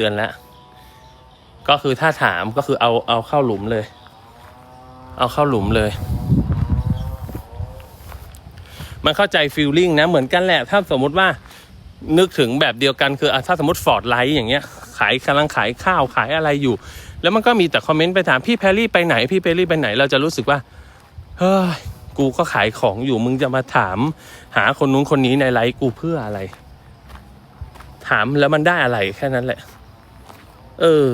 เตือนแล้ว ก็คือถ้าถามก็คือเอาเอาเข้าหลุมเลย เอาเข้าหลุมเลย มันเข้าใจฟีลลิ่งนะเหมือนกันแหละ ถ้าสมมุติว่านึกถึงแบบเดียวกันคือถ้าสมมติฟอร์ดไลท์อย่างเงี้ย ขายกำลังขายข้าวขายอะไรอยู่ แล้วมันก็มีแต่คอมเมนต์ไปถามพี่แพรรี่ไปไหน พี่แพรรี่ไปไหนเราจะรู้สึกว่าเฮ้ยกูก็ขายของอยู่มึงจะมาถาม หาคนนู้นคนนี้ในไลฟ์กูเพื่ออะไร ถามแล้วมันได้อะไรแค่นั้นแหละ เออ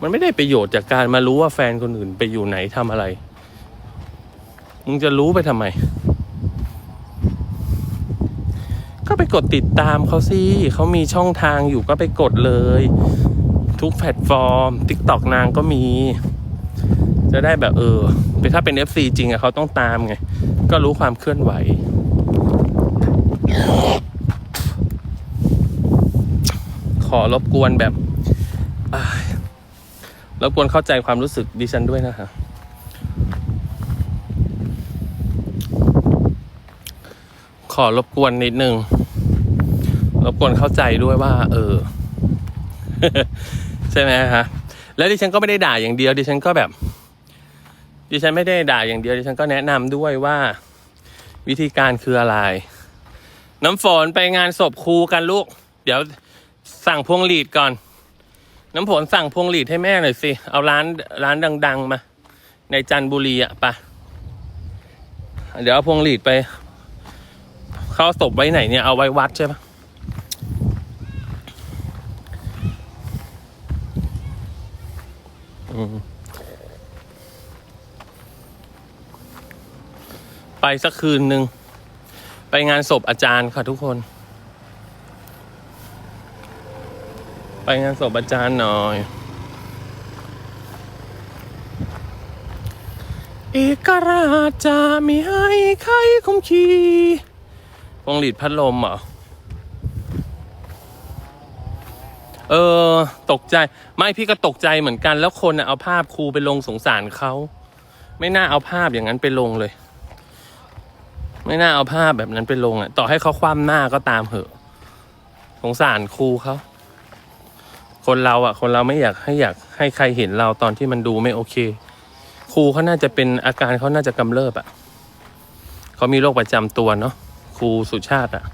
มันไม่ได้ประโยชน์จากการมารู้ว่าแฟนคนอื่นไปอยู่ไหนทำอะไร มึงจะรู้ไปทำไม ก็ไปกดติดตามเขาสิเขามีช่องทางอยู่ก็ไปกดเลย ทุกแพลตฟอร์ม TikTok นางก็มี จะได้แบบเออเป็นถ้าเป็น FC จริงอะเขาต้องตามไง ก็รู้ความเคลื่อนไหว ขอรบกวนแบบรบกวนเข้าใจความรู้สึกดิฉันด้วยนะคะขอรบกวนนิดนึง รบกวนเข้าใจด้วยว่า เออ ใช่ไหมคะแล้วดิฉันก็ไม่ได้ด่าอย่างเดียว ดิฉันก็แบบ ดิฉันไม่ได้ด่าอย่างเดียว ดิฉันก็แนะนำด้วยว่า วิธีการคืออะไร น้ำฝนไปงานศพครูกันลูก เดี๋ยว สั่งพวงหลีดก่อน น้ำฝนสั่งพวงหลีดให้แม่หน่อยสิ เอาร้านร้านดัง ๆ มา ในจันบุรีอะปะเดี๋ยวเอาพวงหลีดไป เขาเอาศพไว้ไหนเนี่ย เอาไว้วัดใช่ปะไปสักคืนหนึ่ง ไปงานศพอาจารย์ค่ะทุกคน ไปงานศพอาจารย์หน่อย เอกราชจะมีให้ใครคมขีพวงหลีดพัดลมเหรอ เออ ตกใจ ไม่พี่ก็ตกใจเหมือนกัน แล้วคนนะเอาภาพครูไปลงสงสารเขา ไม่น่าเอาภาพอย่างนั้นไปลงเลย ไม่น่าเอาภาพแบบนั้นไปลงอะ ต่อให้เขาคว่ำหน้าก็ตามเหอะ สงสารครูเขา คนเราอะ คนเราไม่อยากให้อยากให้ใครเห็นเราตอนที่มันดูไม่โอเค ครูเขาน่าจะเป็นอาการเขาน่าจะกำเริบอะเขามีโรคประจำตัวเนาะครูสุชาติอะ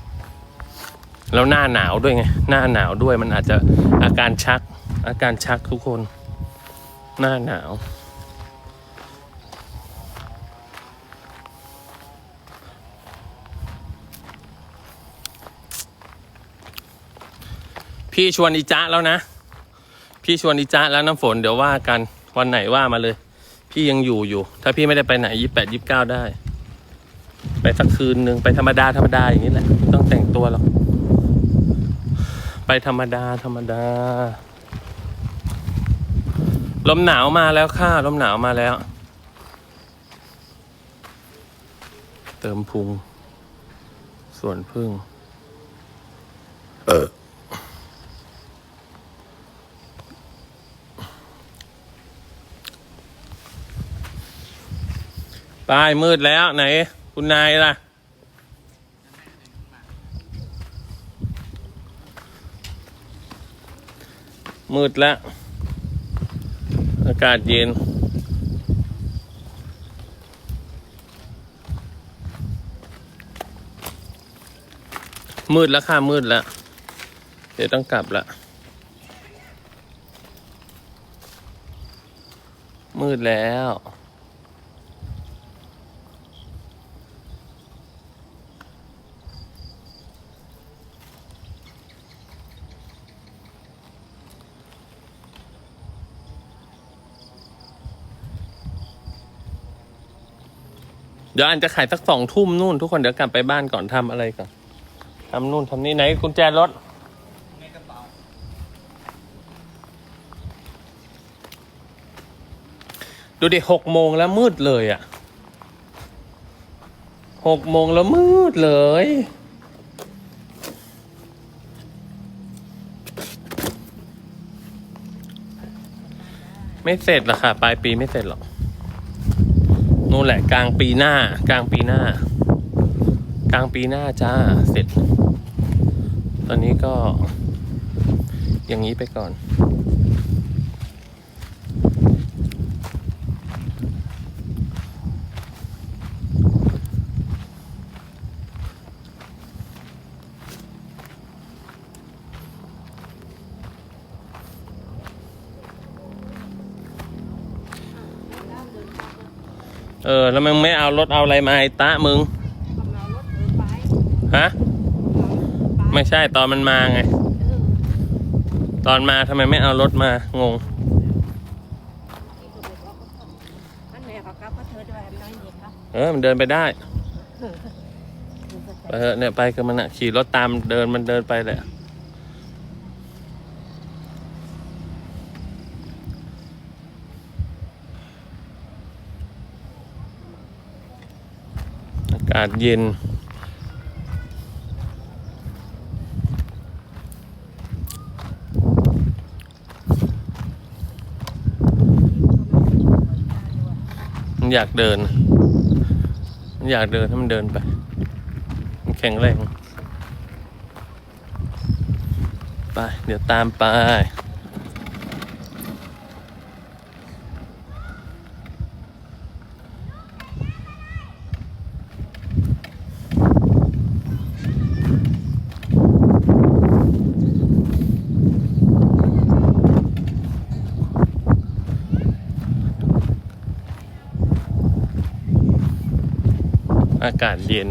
แล้วหน้าหนาวด้วยไงหน้าหนาวด้วยมันอาจจะอาการชัก อาการชักทุกคน หน้าหนาวพี่ชวนอีจ๊ะแล้วนะ พี่ชวนอีจ๊ะแล้วน้ำฝนเดี๋ยวว่ากันวันไหนว่ามาเลย พี่ยังอยู่อยู่ ถ้าพี่ไม่ได้ไปไหนยี่แปดยี่เก้าได้ ไปสักคืนหนึ่งไปธรรมดาธรรมดาอย่างนี้แหละไม่ต้องแต่งตัวหรอกไปธรรมดาธรรมดา ลมหนาวมาแล้วค่ะลมหนาวมาแล้ว เติมพุงส่วนพึ่ง เออ ปลายมืดแล้วไหน คุณนายล่ะ มืดแล้ว อากาศเย็น มืดแล้วค่ะ มืดแล้ว เดี๋ยวต้องกลับละมืดแล้ว ดี๋ยวอันจะขายสักสองทุ่มนู่นทุกคนเดี๋ยวกลับไปบ้านก่อนทำอะไรก่อนทำนู่นทำนี่ไหนกุญแจรถดูดิหกโมงแล้วมืดเลยอะ่ะหกโมงแล้วมืดเลย ไม่เสร็จหรอค่ะ ปลายปีไม่เสร็จหรอก นู่นแหละกลางปีหน้า กลางปีหน้า กลางปีหน้าจ้าเสร็จ ตอนนี้ก็ อย่างนี้ไปก่อน เออ แล้วมึงไม่เอารถเอาอะไรมาไอ้ตะมึงกำลังรถเดินไปฮะไปไม่ใช่ตอนมันมาไงเออตอนมาทำไมไม่เอารถมางงนี่ก็บอกว่าอันไหนเขากลับก็เธอด้วยอันน้อยนี่ครับเออมันเดินไปได้เออไปเถอะเนี่ยไปกับมันอะขี่รถตามเดินมันเดินไปแหละากาศเย็นมันอยากเดินมันอยากเดินให้มันเดินไป มันแข็งแรง ไป เดี๋ยวตามไป อากาศเย็น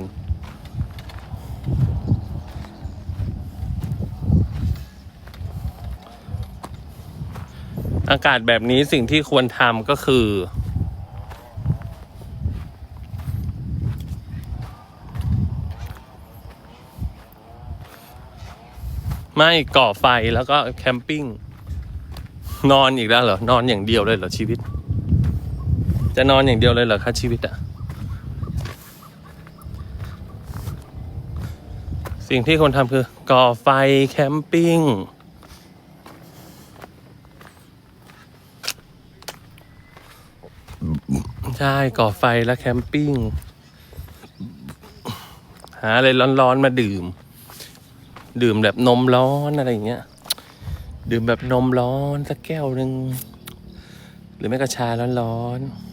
อากาศแบบนี้สิ่งที่ควรทำก็คือ ไม่ก่อไฟแล้วก็แคมปิ้ง นอนอีกแล้วเหรอ นอนอย่างเดียวเลยเหรอชีวิต จะนอนอย่างเดียวเลยเหรอคะชีวิตอะ สิ่งที่ควรทำคือก่อไฟแคมปิ้ง ใช่ ก่อไฟแล้วแคมปิ้ง หาอะไรร้อนๆ มาดื่ม ดื่มแบบนมร้อนอะไรอย่างเงี้ย ดื่มแบบนมร้อนสักแก้วหนึ่ง หรือไม่ก็ชาร้อนๆ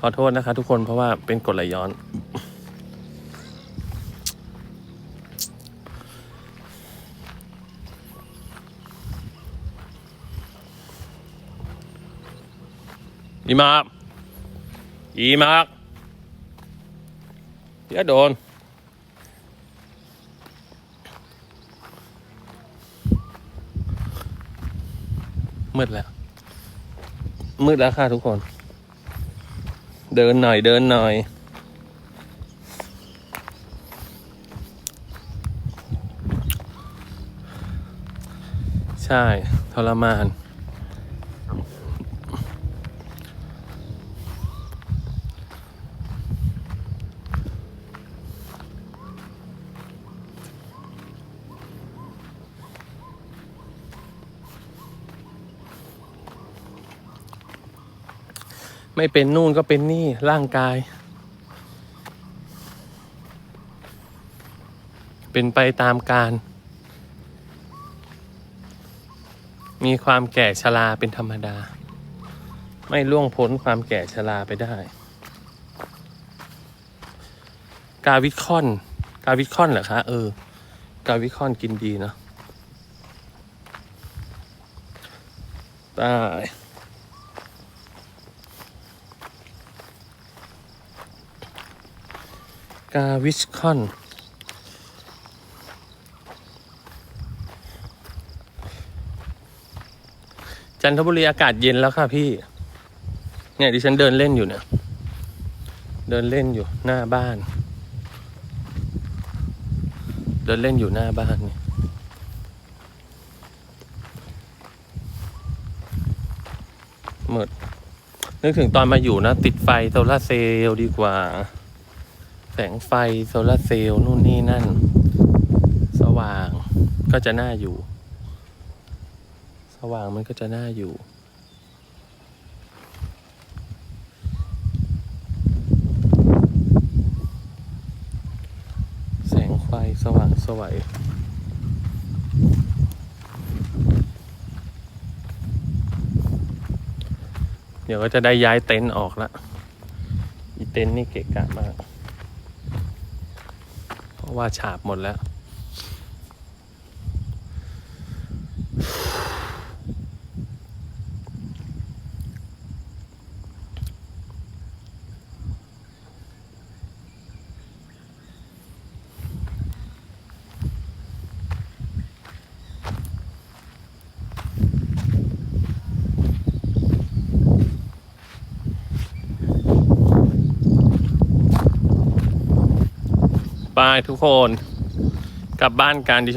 ขอโทษนะคะทุกคนเพราะว่าเป็นกรดไหลย้อน อีมากอีมากเดี๋ยวโดนมืดแล้ว มืดแล้วค่ะทุกคน เดินหน่อยเดินหน่อย ใช่ ทรมาน ไม่เป็นนู่นก็เป็นนี่ร่างกาย เป็นไปตามการ มีความแก่ชราเป็นธรรมดา ไม่ล่วงพ้นความแก่ชราไปได้ กาวิคอน กาวิคอนเหรอคะ เออ กาวิคอนกินดีเนาะได้ กาวิชคอนจันทบุรีอากาศเย็นแล้วค่ะพี่ เนี่ยดิฉันเดินเล่นอยู่เนี่ย เดินเล่นอยู่หน้าบ้าน เดินเล่นอยู่หน้าบ้านเนี่ยหมดนึกถึงตอนมาอยู่นะ ติดไฟโซลาเซลล์ดีกว่า แสงไฟโซลาร์เซลล์นู่นนี่นั่น สว่างก็จะน่าอยู่ สว่างมันก็จะน่าอยู่ แสงไฟสว่างสวยเดี๋ยวก็จะได้ย้ายเต็นท์ออกละอีเต็นท์นี่เกะกะมาก เพราะว่าฉาบหมดแล้ว ทุกคน กลับบ้านกันดิฉัน